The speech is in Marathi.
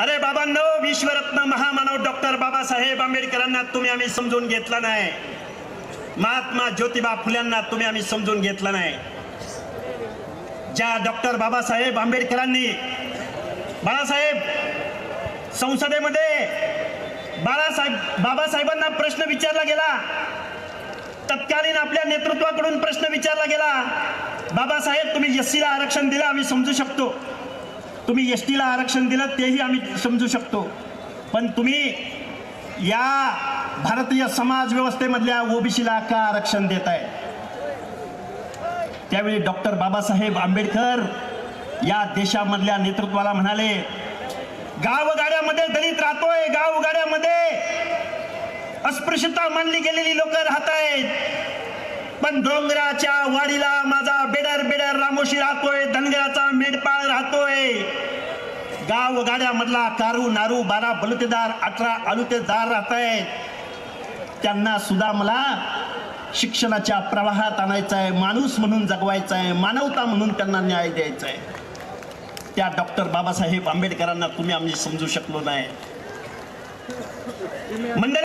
अरे बाबांनो विश्वरत्न महामानव डॉक्टर बाबासाहेब आंबेडकरांना तुम्ही आम्ही समजून घेतला नाही. महात्मा ज्योतिबा फुल्यांना तुम्ही आम्ही समजून घेतला नाही. ज्या डॉक्टर बाबासाहेब आंबेडकरांनी बाळासाहेब संसदेमध्ये बाळासाहेब बाबासाहेबांना प्रश्न विचारला गेला. तत्कालीन आपल्या नेतृत्वाकडून प्रश्न विचारला गेला. बाबासाहेब तुम्ही एस आरक्षण दिलं आम्ही समजू शकतो. तुम्ही एस टीला आरक्षण दिलं तेही आम्ही समजू शकतो. पण तुम्ही या भारतीय समाज व्यवस्थेमधल्या ओबीसीला का आरक्षण देत आहे त्यावेळी डॉक्टर बाबासाहेब आंबेडकर या देशामधल्या नेतृत्वाला म्हणाले गावगाड्यामध्ये दलित राहतोय गावगाड्यामध्ये अस्पृश्यता मानली गेलेली लोक राहत आहेत पण डोंगराच्या वाडीला माझा बेडर बेडर रामोशी राहतोय मेंढपाळ राहतोय. गाव गाड्यामधला कारू नारू बारा बलुतेदार अठरा आलुतेदार राहत आहेत त्यांना सुद्धा मला शिक्षणाच्या प्रवाहात आणायचा आहे माणूस म्हणून जगवायचा आहे मानवता म्हणून त्यांना न्याय द्यायचा आहे त्या डॉक्टर बाबासाहेब आंबेडकरांना तुम्ही आम्ही समजू शकलो नाही. मंडळ